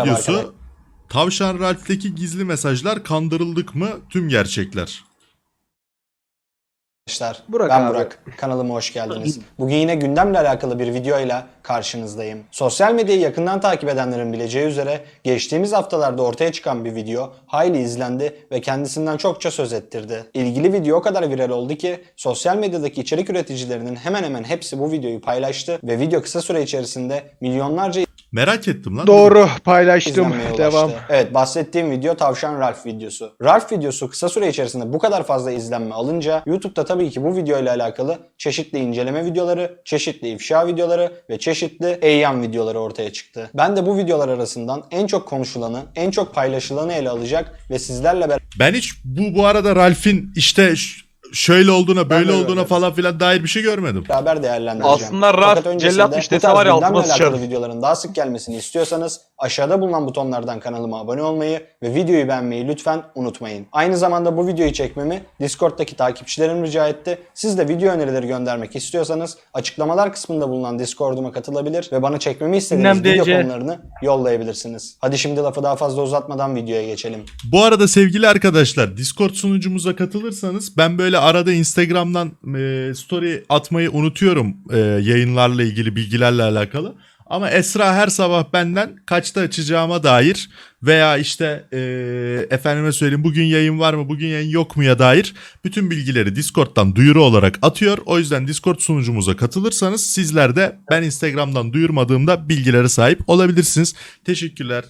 Videosu Tavşan Ralph'teki gizli mesajlar kandırıldık mı tüm gerçekler. Arkadaşlar Burak ben abi. Burak. Kanalıma hoş geldiniz. Bugün yine gündemle alakalı bir videoyla karşınızdayım. Sosyal medyayı yakından takip edenlerin bileceği üzere geçtiğimiz haftalarda ortaya çıkan bir video hayli izlendi ve kendisinden çokça söz ettirdi. İlgili video o kadar viral oldu ki sosyal medyadaki içerik üreticilerinin hemen hemen hepsi bu videoyu paylaştı ve video kısa süre içerisinde milyonlarca Merak ettim lan. Doğru paylaştım. izlenmeye ulaştı. Devam. Evet bahsettiğim video Tavşan Ralph videosu. Ralph videosu kısa süre içerisinde bu kadar fazla izlenme alınca YouTube'da tabii ki bu video ile alakalı çeşitli inceleme videoları, çeşitli ifşa videoları ve çeşitli eyyam videoları ortaya çıktı. Ben de bu videolar arasından en çok konuşulanı, en çok paylaşılanı ele alacak ve sizlerle Ben hiç bu bu arada Ralph'in işte ş- şöyle olduğuna böyle de olduğuna görmedim. falan filan dair bir şey görmedim. beraber değerlendireceğim. Aslında Ralph Fakat öncesinde cellatmış bu tarz var ya altıma gündemle alakalı videoların daha sık gelmesini istiyorsanız aşağıda bulunan butonlardan kanalıma abone olmayı ve videoyu beğenmeyi lütfen unutmayın. Aynı zamanda bu videoyu çekmemi Discord'daki takipçilerim rica etti. Siz de video önerileri göndermek istiyorsanız açıklamalar kısmında bulunan Discord'uma katılabilir ve bana çekmemi istediğiniz Gündem video DC. konularını yollayabilirsiniz. Hadi şimdi lafı daha fazla uzatmadan videoya geçelim. Bu arada sevgili arkadaşlar Discord sunucumuza katılırsanız ben böyle arada Instagram'dan e, story atmayı unutuyorum e, yayınlarla ilgili bilgilerle alakalı. Ama Esra her sabah benden kaçta açacağıma dair veya işte e, efendime söyleyeyim bugün yayın var mı bugün yayın yok muya dair bütün bilgileri Discord'dan duyuru olarak atıyor. O yüzden Discord sunucumuza katılırsanız sizler de ben Instagram'dan duyurmadığımda bilgilere sahip olabilirsiniz. Teşekkürler.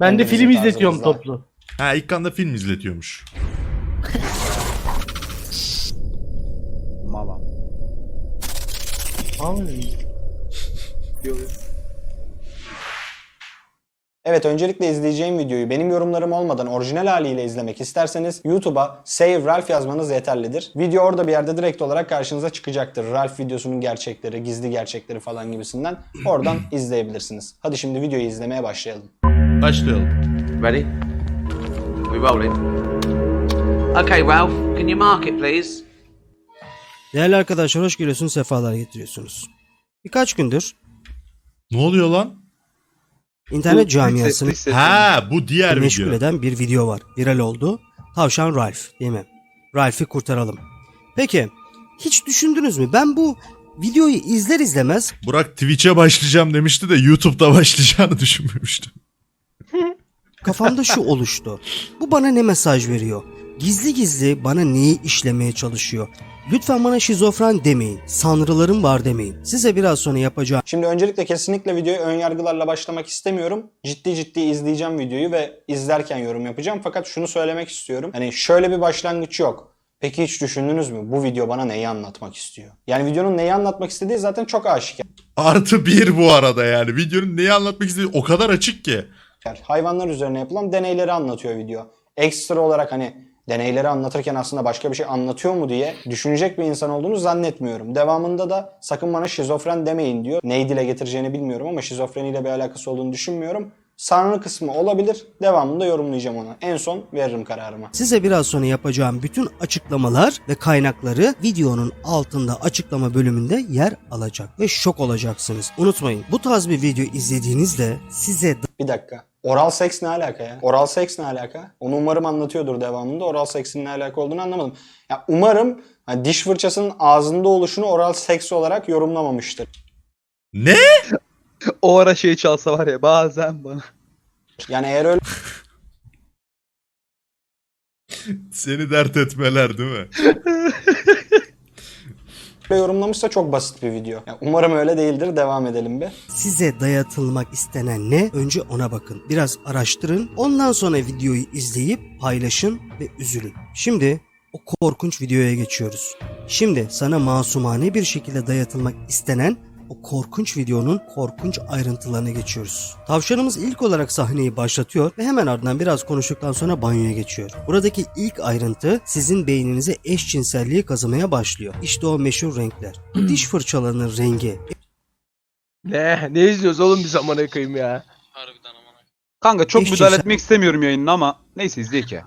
Ben de film izletiyorum toplu. Ha ilk anda film izletiyormuş. Evet öncelikle izleyeceğim videoyu benim yorumlarım olmadan orijinal haliyle izlemek isterseniz YouTube'a Save Ralph yazmanız yeterlidir. Video orada bir yerde direkt olarak karşınıza çıkacaktır. Ralph videosunun gerçekleri, gizli gerçekleri falan gibisinden. Oradan izleyebilirsiniz. Hadi şimdi videoyu izlemeye başlayalım. Başlayalım. Ready? We rolling. Okay, Ralph, can you mark it, please? Değerli arkadaşlar hoş geliyorsunuz, sefalar getiriyorsunuz. Birkaç gündür Ne oluyor lan? internet camiasını Ha bu diğer meşgul video. eden bir video var. Viral oldu. Tavşan Ralph değil mi? Ralph'i kurtaralım. Peki hiç düşündünüz mü? Ben bu videoyu izler izlemez Burak Twitch'e başlayacağım demişti de YouTube'da başlayacağını düşünmemiştim. kafamda şu oluştu. Bu bana ne mesaj veriyor? Gizli gizli bana neyi işlemeye çalışıyor? Lütfen bana şizofren demeyin. Sanrılarım var demeyin. Size biraz sonra yapacağım Şimdi öncelikle kesinlikle videoya ön yargılarla başlamak istemiyorum. Ciddi ciddi izleyeceğim videoyu ve izlerken yorum yapacağım. Fakat şunu söylemek istiyorum. Hani şöyle bir başlangıç yok. Peki hiç düşündünüz mü bu video bana neyi anlatmak istiyor? Yani videonun neyi anlatmak istediği zaten çok aşikar. Artı bir bu arada yani. Videonun neyi anlatmak istediği o kadar açık ki. Hayvanlar üzerine yapılan deneyleri anlatıyor video. Ekstra olarak hani deneyleri anlatırken aslında başka bir şey anlatıyor mu diye düşünecek bir insan olduğunu zannetmiyorum. Devamında da sakın bana şizofren demeyin diyor. Neyi dile getireceğini bilmiyorum ama şizofreniyle bir alakası olduğunu düşünmüyorum. Sanrı kısmı olabilir. Devamında yorumlayacağım onu. En son veririm kararımı. Size biraz sonra yapacağım bütün açıklamalar ve kaynakları videonun altında açıklama bölümünde yer alacak ve şok olacaksınız. Unutmayın bu tarz bir video izlediğinizde size Bir dakika. Oral seks ne alaka ya? Oral seks ne alaka? Onu umarım anlatıyordur devamında. Oral seksin ne alaka olduğunu anlamadım. Ya umarım hani diş fırçasının ağzında oluşunu oral seks olarak yorumlamamıştır. Ne? O ara şey çalsa var ya bazen bana. Yani eğer öyle Seni dert etmeler değil mi? yorumlamışsa çok basit bir video. Ya umarım öyle değildir. Devam edelim bir. size dayatılmak istenen ne? Önce ona bakın. Biraz araştırın. Ondan sonra videoyu izleyip paylaşın ve üzülün. Şimdi o korkunç videoya geçiyoruz. Şimdi sana masumane bir şekilde dayatılmak istenen o korkunç videonun korkunç ayrıntılarına geçiyoruz. Tavşanımız ilk olarak sahneyi başlatıyor ve hemen ardından biraz konuştuktan sonra banyoya geçiyor. Buradaki ilk ayrıntı sizin beyninize eşcinselliği kazımaya başlıyor. İşte o meşhur renkler. Diş fırçalarının rengi, Ne? Ne izliyoruz oğlum biz amına koyayım ya. Kanka çok müdahale etmek istemiyorum yayınına ama neyse izleyek ya.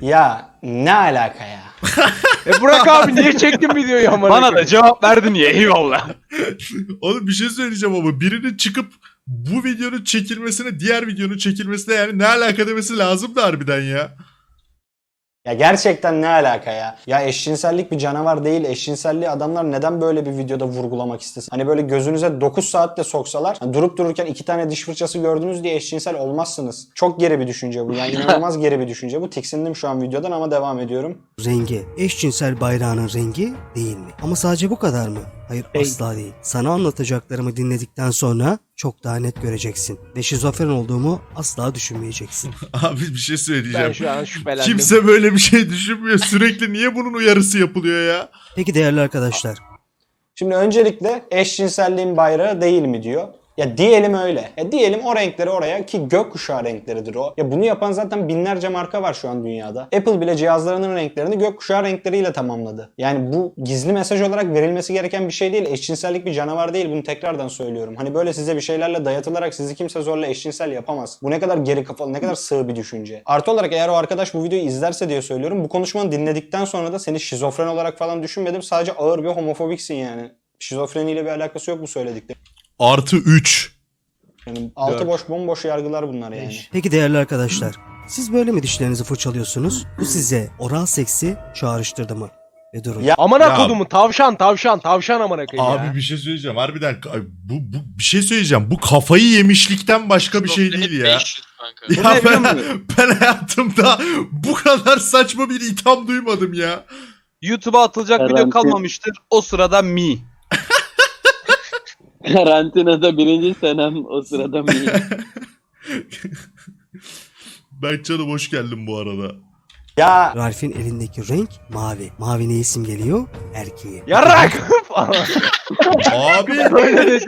Ya ne alaka ya? E Burak abi niye çektin videoyu amına Bana da koyayım? cevap verdin ya eyvallah. Oğlum bir şey söyleyeceğim ama birinin çıkıp bu videonun çekilmesine diğer videonun çekilmesine yani ne alaka demesi lazım da harbiden ya. Ya gerçekten ne alaka ya? Ya eşcinsellik bir canavar değil. Eşcinselliği adamlar neden böyle bir videoda vurgulamak istesin? Hani böyle gözünüze 9 saatte soksalar hani durup dururken iki tane diş fırçası gördünüz diye eşcinsel olmazsınız. Çok geri bir düşünce bu. Yani inanılmaz geri bir düşünce bu. Tiksindim şu an videodan ama devam ediyorum. rengi eşcinsel bayrağının rengi değil mi? Ama sadece bu kadar mı? Hayır asla değil. Sana anlatacaklarımı dinledikten sonra çok daha net göreceksin. Ve şizofren olduğumu asla düşünmeyeceksin. Abi bir şey söyleyeceğim. Ben şu an şüphelendim. Kimse böyle bir şey düşünmüyor. Sürekli niye bunun uyarısı yapılıyor ya? Peki değerli arkadaşlar Şimdi öncelikle eşcinselliğin bayrağı değil mi diyor. Ya diyelim öyle. Ya diyelim o renkleri oraya ki gökkuşağı renkleridir o. Ya bunu yapan zaten binlerce marka var şu an dünyada. Apple bile cihazlarının renklerini gökkuşağı renkleriyle tamamladı. Yani bu gizli mesaj olarak verilmesi gereken bir şey değil. Eşcinsellik bir canavar değil. Bunu tekrardan söylüyorum. Hani böyle size bir şeylerle dayatılarak sizi kimse zorla eşcinsel yapamaz. Bu ne kadar geri kafalı, ne kadar sığ bir düşünce. Artı olarak eğer o arkadaş bu videoyu izlerse diye söylüyorum. Bu konuşmanı dinledikten sonra da seni şizofren olarak falan düşünmedim. Sadece ağır bir homofobiksin yani. Şizofreniyle bir alakası yok bu söylediklerim. Artı 3. Yani altı boş bomboş yargılar bunlar yani. Peki değerli arkadaşlar, siz böyle mi dişlerinizi fırçalıyorsunuz? Bu size oral seksi çağrıştırdı mı? Ve durun. Ya- Amına Ya- kodumu tavşan tavşan tavşan amına koyayım ya. Abi bir şey söyleyeceğim. Harbiden ka- bu, bu bir şey söyleyeceğim. Bu kafayı yemişlikten başka bir şey değil ya. 500 kanka. Ya ne biliyor ben, musun? ben hayatımda bu kadar saçma bir itham duymadım ya. YouTube'a atılacak video Garanti. kalmamıştır. O sırada mi. Karantinada birinci senem o sırada mı? Berkcan'ım hoş geldin bu arada. Ya Ralph'in elindeki renk mavi. Mavi neyi simgeliyor? Erkeği. Yarrak. Abi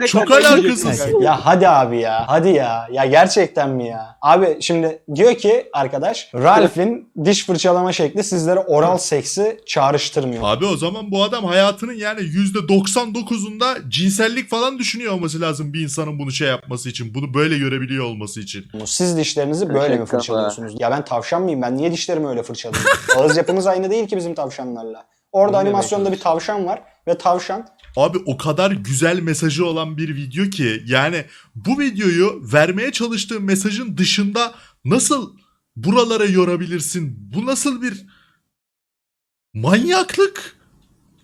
çok alakasız. ya hadi abi ya. Hadi ya. Ya gerçekten mi ya? Abi şimdi diyor ki arkadaş Ralph'in diş fırçalama şekli sizlere oral seksi çağrıştırmıyor. Abi o zaman bu adam hayatının yani %99'unda cinsellik falan düşünüyor olması lazım bir insanın bunu şey yapması için. Bunu böyle görebiliyor olması için. Siz dişlerinizi böyle mi fırçalıyorsunuz? Ya ben tavşan mıyım? Ben niye dişlerimi öyle fırçalıyorum? Ağız yapımız aynı değil ki bizim tavşanlarla. Orada Onu animasyonda bir tavşan var ve tavşan Abi o kadar güzel mesajı olan bir video ki yani bu videoyu vermeye çalıştığım mesajın dışında nasıl buralara yorabilirsin? Bu nasıl bir manyaklık?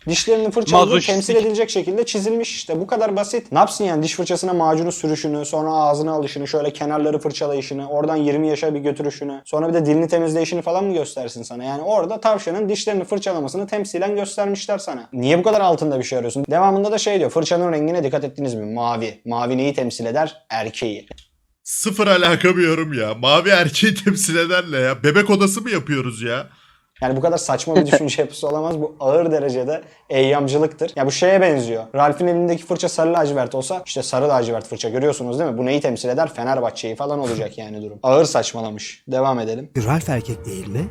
Dişlerini fırçaladığı Mazoşistik. temsil edilecek şekilde çizilmiş işte. Bu kadar basit. Ne yapsın yani diş fırçasına macunu sürüşünü, sonra ağzına alışını, şöyle kenarları fırçalayışını, oradan 20 yaşa bir götürüşünü, sonra bir de dilini temizleyişini falan mı göstersin sana? Yani orada tavşanın dişlerini fırçalamasını temsilen göstermişler sana. Niye bu kadar altında bir şey arıyorsun? Devamında da şey diyor. Fırçanın rengine dikkat ettiniz mi? Mavi. Mavi neyi temsil eder? Erkeği. Sıfır alaka bir yorum ya. Mavi erkeği temsil ederle ya. Bebek odası mı yapıyoruz ya? Yani bu kadar saçma bir düşünce yapısı olamaz. Bu ağır derecede eyyamcılıktır. Ya bu şeye benziyor. Ralph'in elindeki fırça sarı lacivert olsa işte sarı lacivert fırça görüyorsunuz değil mi? Bu neyi temsil eder? Fenerbahçe'yi falan olacak yani durum. Ağır saçmalamış. Devam edelim. Ralph erkek değil mi?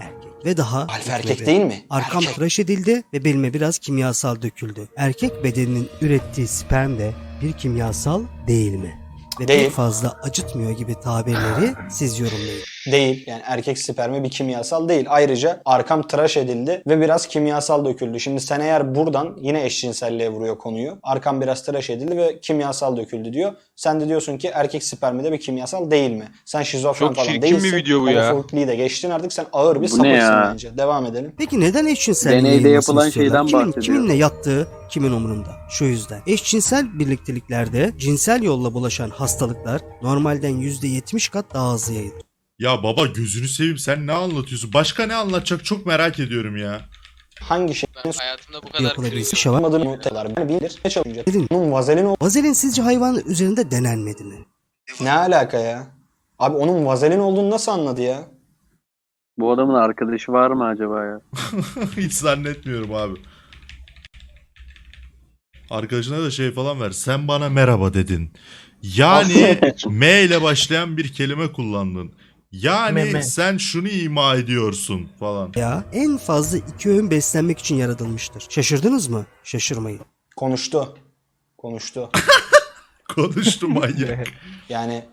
Erkek. Ve daha Alfa erkek değil mi? Arkam Erkek. tıraş edildi ve belime biraz kimyasal döküldü. Erkek bedeninin ürettiği sperm de bir kimyasal değil mi? Ve Değil. pek fazla acıtmıyor gibi tabirleri siz yorumlayın. Değil. Yani erkek spermi bir kimyasal değil. Ayrıca arkam tıraş edildi ve biraz kimyasal döküldü. Şimdi sen eğer buradan yine eşcinselliğe vuruyor konuyu. Arkam biraz tıraş edildi ve kimyasal döküldü diyor. Sen de diyorsun ki erkek spermi de bir kimyasal değil mi? Sen şizofren Çok falan çirkin değilsin. bir video bu ya. Homofobikliği de geçtin artık sen ağır bir sapıksın ya? bence. Devam edelim. Peki neden eşcinselliğin Deneyde yayılmasını yapılan istiyorlar? şeyden Kimin, bahsediyor. kiminle yattığı kimin umurunda? Şu yüzden. Eşcinsel birlikteliklerde cinsel yolla bulaşan hastalıklar normalden %70 kat daha hızlı yayılır. Ya baba gözünü seveyim sen ne anlatıyorsun? Başka ne anlatacak çok merak ediyorum ya. Hangi şeyin Ben hayatımda bu kadar kriz şey var. muhteler. Ben bilir. Ne çalınca? Dedin. Bunun vazelin ol- Vazelin sizce hayvanın üzerinde denenmedi mi? Ne alaka ya? Abi onun vazelin olduğunu nasıl anladı ya? Bu adamın arkadaşı var mı acaba ya? Hiç zannetmiyorum abi. Arkadaşına da şey falan ver. Sen bana merhaba dedin. Yani M ile başlayan bir kelime kullandın. Yani Meme. sen şunu ima ediyorsun falan. Ya en fazla iki öğün beslenmek için yaratılmıştır. Şaşırdınız mı? Şaşırmayın. Konuştu. Konuştu. Konuştu manyak. Yani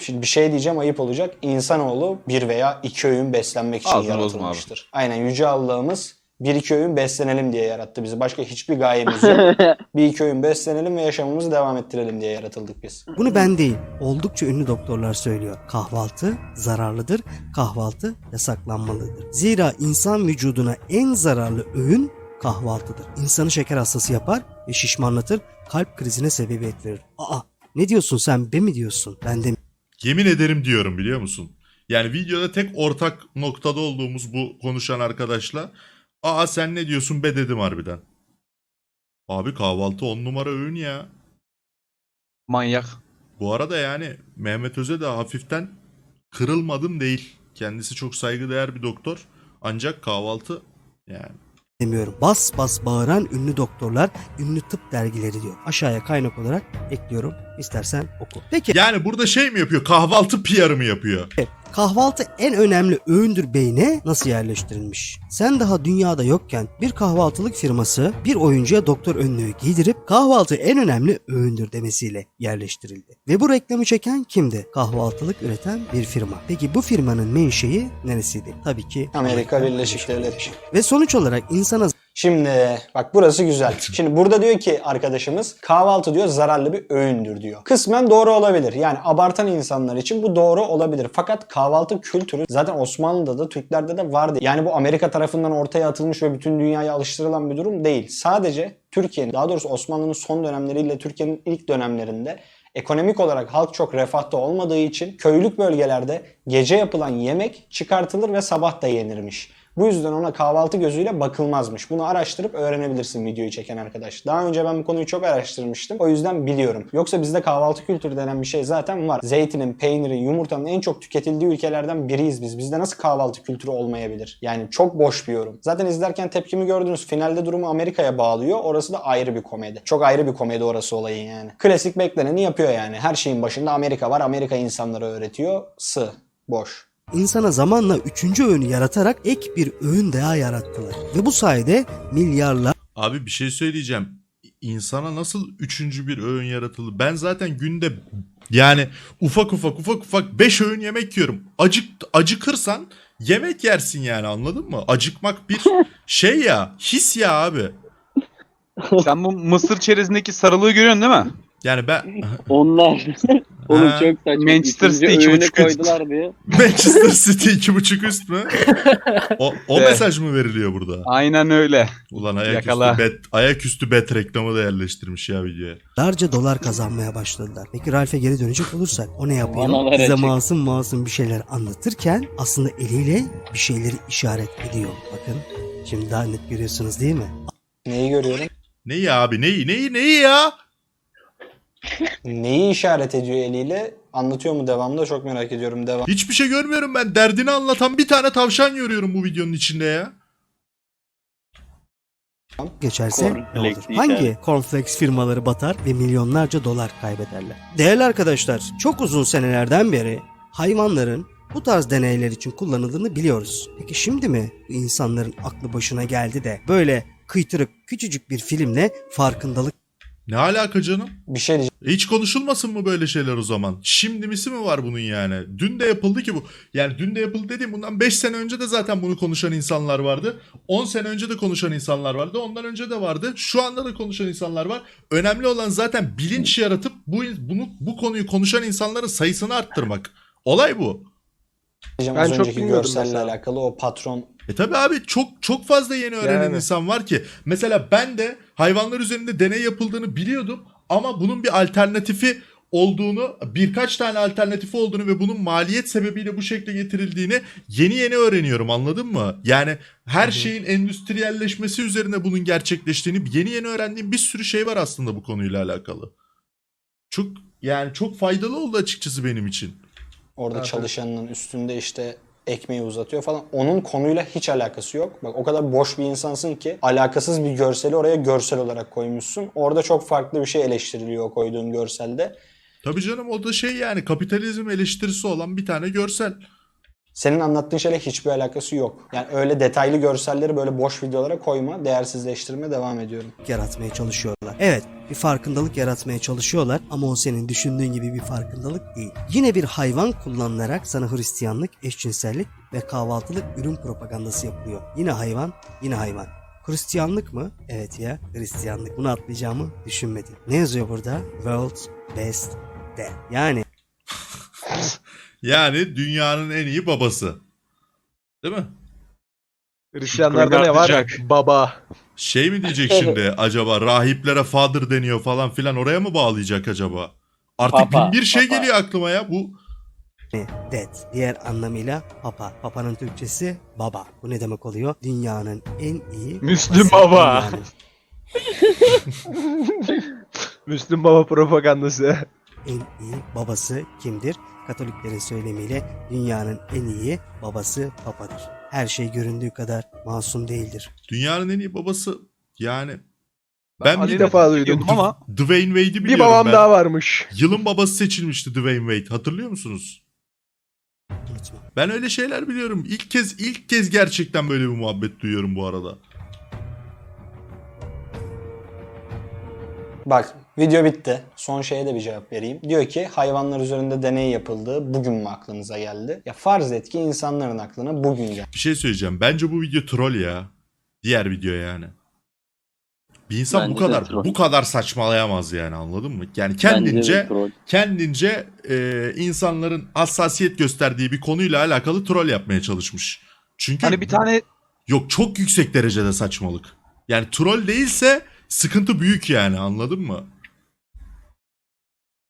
şimdi bir şey diyeceğim ayıp olacak. İnsanoğlu bir veya iki öğün beslenmek için Ağzını bozma yaratılmıştır. Aynen Yüce Allah'ımız bir iki öğün beslenelim diye yarattı bizi. Başka hiçbir gayemiz yok. bir iki öğün beslenelim ve yaşamımızı devam ettirelim diye yaratıldık biz. Bunu ben değil, oldukça ünlü doktorlar söylüyor. Kahvaltı zararlıdır, kahvaltı yasaklanmalıdır. Zira insan vücuduna en zararlı öğün kahvaltıdır. İnsanı şeker hastası yapar ve şişmanlatır, kalp krizine sebebiyet verir. Aa, ne diyorsun sen be mi diyorsun? Ben de Yemin ederim diyorum biliyor musun? Yani videoda tek ortak noktada olduğumuz bu konuşan arkadaşla aa sen ne diyorsun be dedim harbiden. Abi kahvaltı on numara öğün ya. Manyak. Bu arada yani Mehmet Öze de hafiften kırılmadım değil. Kendisi çok saygıdeğer bir doktor. Ancak kahvaltı yani. demiyorum. Bas bas bağıran ünlü doktorlar, ünlü tıp dergileri diyor. Aşağıya kaynak olarak ekliyorum. İstersen oku. Peki Yani burada şey mi yapıyor? Kahvaltı PR'ı mı yapıyor? Kahvaltı en önemli öğündür beyne nasıl yerleştirilmiş? Sen daha dünyada yokken bir kahvaltılık firması bir oyuncuya doktor önlüğü giydirip kahvaltı en önemli öğündür demesiyle yerleştirildi. Ve bu reklamı çeken kimdi? Kahvaltılık üreten bir firma. Peki bu firmanın menşei neresiydi? Tabii ki Amerika Birleşik Devletleri. Ve sonuç olarak insana Şimdi bak burası güzel. Şimdi burada diyor ki arkadaşımız kahvaltı diyor zararlı bir öğündür diyor. Kısmen doğru olabilir. Yani abartan insanlar için bu doğru olabilir. Fakat kahvaltı kültürü zaten Osmanlı'da da Türklerde de vardı. Yani bu Amerika tarafından ortaya atılmış ve bütün dünyaya alıştırılan bir durum değil. Sadece Türkiye'nin daha doğrusu Osmanlı'nın son dönemleriyle Türkiye'nin ilk dönemlerinde Ekonomik olarak halk çok refahta olmadığı için köylük bölgelerde gece yapılan yemek çıkartılır ve sabah da yenirmiş. Bu yüzden ona kahvaltı gözüyle bakılmazmış. Bunu araştırıp öğrenebilirsin videoyu çeken arkadaş. Daha önce ben bu konuyu çok araştırmıştım. O yüzden biliyorum. Yoksa bizde kahvaltı kültürü denen bir şey zaten var. Zeytinin, peynirin, yumurtanın en çok tüketildiği ülkelerden biriyiz biz. Bizde nasıl kahvaltı kültürü olmayabilir? Yani çok boş bir yorum. Zaten izlerken tepkimi gördünüz. Finalde durumu Amerika'ya bağlıyor. Orası da ayrı bir komedi. Çok ayrı bir komedi orası olayın yani. Klasik bekleneni yapıyor yani. Her şeyin başında Amerika var. Amerika insanlara öğretiyor. Sı. Boş. İnsana zamanla üçüncü öğünü yaratarak ek bir öğün daha yarattılar. Ve bu sayede milyarlar Abi bir şey söyleyeceğim. İnsana nasıl üçüncü bir öğün yaratıldı? Ben zaten günde yani ufak ufak ufak ufak 5 öğün yemek yiyorum. Acık acıkırsan yemek yersin yani anladın mı? Acıkmak bir şey ya, his ya abi. Sen bu mısır çerezindeki sarılığı görüyorsun değil mi? Yani ben Onlar. Oğlum Ha, çok saçma. Manchester City iki öğüne buçuk üst. koydular diye. Manchester City iki buçuk üst mü? O, o Evet. mesaj mı veriliyor burada? Aynen öyle. Ulan ayaküstü Yakala. bet, ayaküstü bet reklamı da yerleştirmiş ya videoya. Larca dolar kazanmaya başladılar. Peki Ralph'e geri dönecek olursak o ne yapıyor? Vanalar Bize açık. masum masum bir şeyler anlatırken aslında eliyle bir şeyleri işaret ediyor. Bakın şimdi daha net görüyorsunuz değil mi? Neyi görüyorum? Neyi abi? Neyi? Neyi? Neyi ya? Neyi işaret ediyor eliyle? Anlatıyor mu devamında? Çok merak ediyorum. Devam. Hiçbir şey görmüyorum ben. Derdini anlatan bir tane tavşan görüyorum bu videonun içinde ya. Geçerse ne Cornflakes olur? iyi Hangi cornflakes firmaları batar ve milyonlarca dolar kaybederler? Değerli arkadaşlar, çok uzun senelerden beri hayvanların bu tarz deneyler için kullanıldığını biliyoruz. Peki şimdi mi bu insanların aklı başına geldi de böyle kıytırık küçücük bir filmle farkındalık Ne alaka canım? Bir şey diyeceğim. E Hiç konuşulmasın mı böyle şeyler o zaman? Şimdi misi mi var bunun yani? Dün de yapıldı ki bu. Yani dün de yapıldı dediğim bundan 5 sene önce de zaten bunu konuşan insanlar vardı. 10 sene önce de konuşan insanlar vardı. Ondan önce de vardı. Şu anda da konuşan insanlar var. Önemli olan zaten bilinç yaratıp bu bunu bu konuyu konuşan insanların sayısını arttırmak. Olay bu. Ben Az çok önceki bilmiyordum görselle mesela. alakalı o patron E tabi abi çok çok fazla yeni öğrenen Yani. insan var ki. Mesela ben de hayvanlar üzerinde deney yapıldığını biliyordum ama bunun bir alternatifi olduğunu, birkaç tane alternatifi olduğunu ve bunun maliyet sebebiyle bu şekle getirildiğini yeni yeni öğreniyorum anladın mı? Yani her şeyin endüstriyelleşmesi üzerine bunun gerçekleştiğini yeni yeni öğrendiğim bir sürü şey var aslında bu konuyla alakalı. Çok yani çok faydalı oldu açıkçası benim için. orada Evet. çalışanının üstünde işte ekmeği uzatıyor falan. Onun konuyla hiç alakası yok. Bak o kadar boş bir insansın ki alakasız bir görseli oraya görsel olarak koymuşsun. Orada çok farklı bir şey eleştiriliyor o koyduğun görselde. Tabii canım o da şey yani kapitalizm eleştirisi olan bir tane görsel. Senin anlattığın şeyle hiçbir alakası yok. Yani öyle detaylı görselleri böyle boş videolara koyma, değersizleştirme devam ediyorum. yaratmaya çalışıyorlar. Evet, bir farkındalık yaratmaya çalışıyorlar ama o senin düşündüğün gibi bir farkındalık değil. Yine bir hayvan kullanılarak sana Hristiyanlık, eşcinsellik ve kahvaltılık ürün propagandası yapılıyor. Yine hayvan, yine hayvan. Hristiyanlık mı? Evet ya, Hristiyanlık. Bunu atlayacağımı düşünmedim. Ne yazıyor burada? World's Best Dad. Yani Yani dünyanın en iyi babası. Değil mi? Hristiyanlarda ne var? Baba. Şey mi diyecek şimdi acaba rahiplere father deniyor falan filan oraya mı bağlayacak acaba? Artık Papa, bin bir şey papa. geliyor aklıma ya. Bu Dad. Diğer anlamıyla papa. Papa'nın Türkçesi baba. Bu ne demek oluyor? Dünyanın en iyi Müslüm babası, baba. dünyanın Müslüm Baba propagandası. En iyi babası kimdir? Katoliklerin söylemiyle dünyanın en iyi babası papadır. Her şey göründüğü kadar masum değildir. dünyanın en iyi babası yani Ben ben bir defa duydum ama Dwayne Wade'i biliyorum Bir babam ben. daha varmış. Yılın babası seçilmişti Dwayne Wade. Hatırlıyor musunuz? Ben öyle şeyler biliyorum. İlk kez ilk kez gerçekten böyle bir muhabbet duyuyorum bu arada. Bak video bitti. Son şeye de bir cevap vereyim. Diyor ki hayvanlar üzerinde deney yapıldı. Bugün mü aklınıza geldi? Ya farz et ki insanların aklına bugün geldi. Bir şey söyleyeceğim. Bence bu video troll ya. Diğer video yani. Bir insan bu Bence de kadar bu kadar saçmalayamaz yani anladın mı? Yani kendince kendince e, insanların hassasiyet gösterdiği bir konuyla alakalı troll yapmaya çalışmış. Çünkü hani bir tane yok çok yüksek derecede saçmalık. Yani troll değilse sıkıntı büyük yani anladın mı?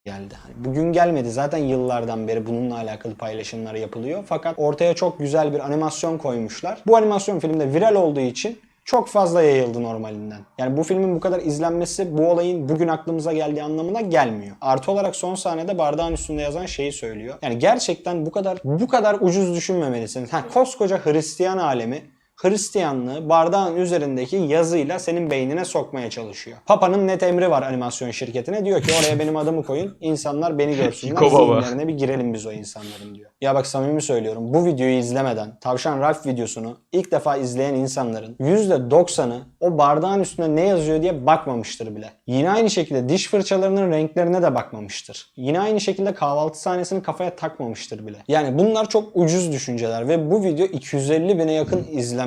Geldi. Hani bugün gelmedi. Zaten yıllardan beri bununla alakalı paylaşımlar yapılıyor. Fakat ortaya çok güzel bir animasyon koymuşlar. Bu animasyon filmde viral olduğu için çok fazla yayıldı normalinden. Yani bu filmin bu kadar izlenmesi bu olayın bugün aklımıza geldiği anlamına gelmiyor. Artı olarak son sahnede bardağın üstünde yazan şeyi söylüyor. Yani gerçekten bu kadar bu kadar ucuz düşünmemelisiniz. Ha, koskoca Hristiyan alemi Hristiyanlığı bardağın üzerindeki yazıyla senin beynine sokmaya çalışıyor. Papa'nın net emri var animasyon şirketine. Diyor ki oraya benim adımı koyun. insanlar beni görsünler. Baba. Zihinlerine bir girelim biz o insanların diyor. Ya bak samimi söylüyorum. Bu videoyu izlemeden Tavşan Ralph videosunu ilk defa izleyen insanların %90'ı o bardağın üstünde ne yazıyor diye bakmamıştır bile. Yine aynı şekilde diş fırçalarının renklerine de bakmamıştır. Yine aynı şekilde kahvaltı sahnesini kafaya takmamıştır bile. Yani bunlar çok ucuz düşünceler ve bu video 250 bine yakın izlenmiş.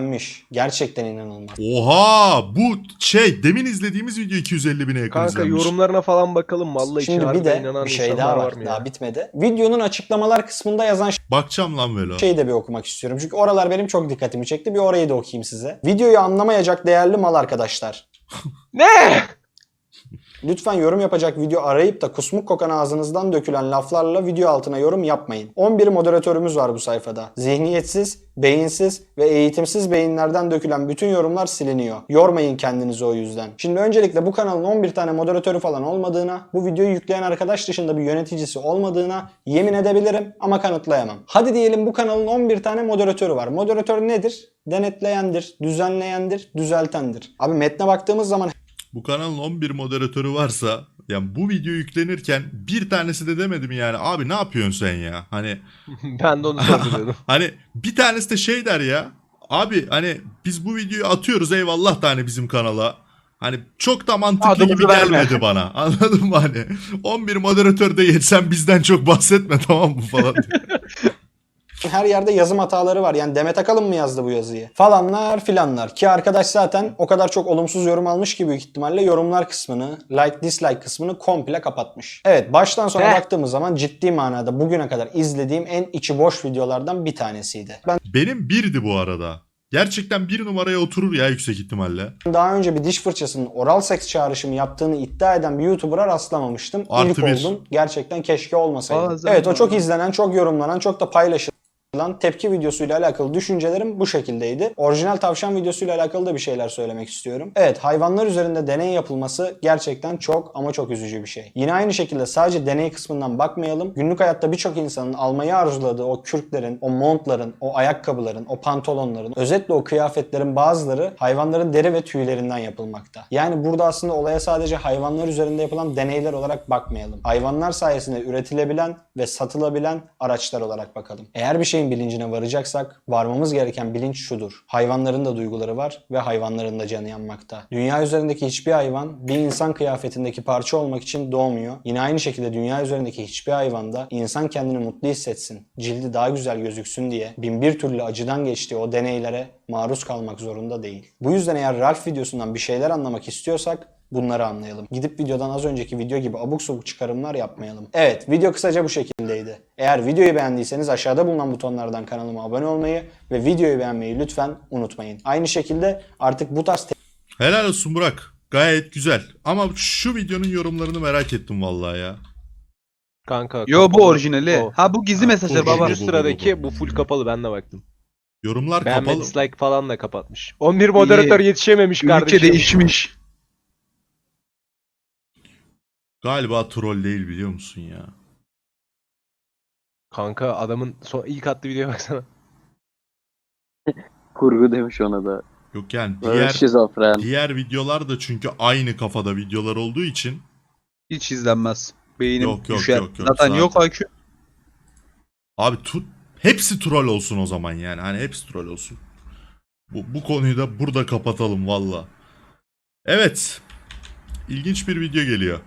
Gerçekten inanılmaz. Oha bu şey demin izlediğimiz video 250 bine yakın Kanka izlenmiş. yorumlarına falan bakalım. Vallahi Şimdi bir de bir şey daha var Daha ya? bitmedi. Videonun açıklamalar kısmında yazan Bakacağım lan böyle. şeyi de bir okumak istiyorum. Çünkü oralar benim çok dikkatimi çekti. Bir orayı da okuyayım size. Videoyu anlamayacak değerli mal arkadaşlar. Ne? Lütfen yorum yapacak video arayıp da kusmuk kokan ağzınızdan dökülen laflarla video altına yorum yapmayın. 11 moderatörümüz var bu sayfada. Zihniyetsiz, beyinsiz ve eğitimsiz beyinlerden dökülen bütün yorumlar siliniyor. Yormayın kendinizi o yüzden. Şimdi öncelikle bu kanalın 11 tane moderatörü falan olmadığına, bu videoyu yükleyen arkadaş dışında bir yöneticisi olmadığına yemin edebilirim ama kanıtlayamam. Hadi diyelim bu kanalın 11 tane moderatörü var. Moderatör nedir? Denetleyendir, düzenleyendir, düzeltendir. Abi metne baktığımız zaman Bu kanalın 11 moderatörü varsa yani bu video yüklenirken bir tanesi de demedim yani abi ne yapıyorsun sen ya? Hani ben de onu sorguluyordum. hani bir tanesi de şey der ya. Abi hani biz bu videoyu atıyoruz eyvallah da hani bizim kanala. Hani çok da mantıklı Adımızı gibi verme. gelmedi bana. Anladın mı hani? 11 moderatör de geçsen bizden çok bahsetme tamam mı falan. Her yerde yazım hataları var. Yani Demet Akalın mı yazdı bu yazıyı? Falanlar filanlar. Ki arkadaş zaten o kadar çok olumsuz yorum almış ki büyük ihtimalle yorumlar kısmını, like dislike kısmını komple kapatmış. Evet baştan sona baktığımız zaman ciddi manada bugüne kadar izlediğim en içi boş videolardan bir tanesiydi. Ben Benim birdi bu arada. Gerçekten bir numaraya oturur ya yüksek ihtimalle. daha önce bir diş fırçasının oral seks çağrışımı yaptığını iddia eden bir YouTuber'a rastlamamıştım. Artı İlk bir. oldum. Gerçekten keşke olmasaydı. Evet o çok izlenen, çok yorumlanan, çok da paylaşılan tepki videosuyla alakalı düşüncelerim bu şekildeydi. Orijinal tavşan videosuyla alakalı da bir şeyler söylemek istiyorum. Evet hayvanlar üzerinde deney yapılması gerçekten çok ama çok üzücü bir şey. Yine aynı şekilde sadece deney kısmından bakmayalım. Günlük hayatta birçok insanın almayı arzuladığı o kürklerin, o montların, o ayakkabıların, o pantolonların, özetle o kıyafetlerin bazıları hayvanların deri ve tüylerinden yapılmakta. Yani burada aslında olaya sadece hayvanlar üzerinde yapılan deneyler olarak bakmayalım. Hayvanlar sayesinde üretilebilen ve satılabilen araçlar olarak bakalım. Eğer bir şeyin şeyin bilincine varacaksak varmamız gereken bilinç şudur. Hayvanların da duyguları var ve hayvanların da canı yanmakta. Dünya üzerindeki hiçbir hayvan bir insan kıyafetindeki parça olmak için doğmuyor. Yine aynı şekilde dünya üzerindeki hiçbir hayvanda insan kendini mutlu hissetsin, cildi daha güzel gözüksün diye bin bir türlü acıdan geçtiği o deneylere maruz kalmak zorunda değil. Bu yüzden eğer Ralph videosundan bir şeyler anlamak istiyorsak bunları anlayalım. Gidip videodan az önceki video gibi abuk sabuk çıkarımlar yapmayalım. Evet video kısaca bu şekildeydi. Eğer videoyu beğendiyseniz aşağıda bulunan butonlardan kanalıma abone olmayı ve videoyu beğenmeyi lütfen unutmayın. Aynı şekilde artık bu tarz Helal olsun Burak. Gayet güzel. Ama şu videonun yorumlarını merak ettim vallahi ya. Kanka. Yo bu orijinali. O. Ha bu gizli mesajlar baba. bu, sıradaki bu. bu full kapalı ben de baktım. Yorumlar Beğenme kapalı. dislike falan da kapatmış. 11 moderatör yetişememiş kardeşim. Ülke değişmiş. Galiba troll değil biliyor musun ya? Kanka adamın son ilk attığı videoya baksana. Kurgu demiş ona da. Yok yani diğer şizofren. diğer videolar da çünkü aynı kafada videolar olduğu için Hiç izlenmez. Beynim Yok, yok, düşer. yok, yok. Zaten Zaten- yok IQ. abi tu, hepsi troll olsun o zaman yani. Hani hepsi troll olsun. Bu, bu konuyu da burada kapatalım valla. Evet. İlginç bir video geliyor.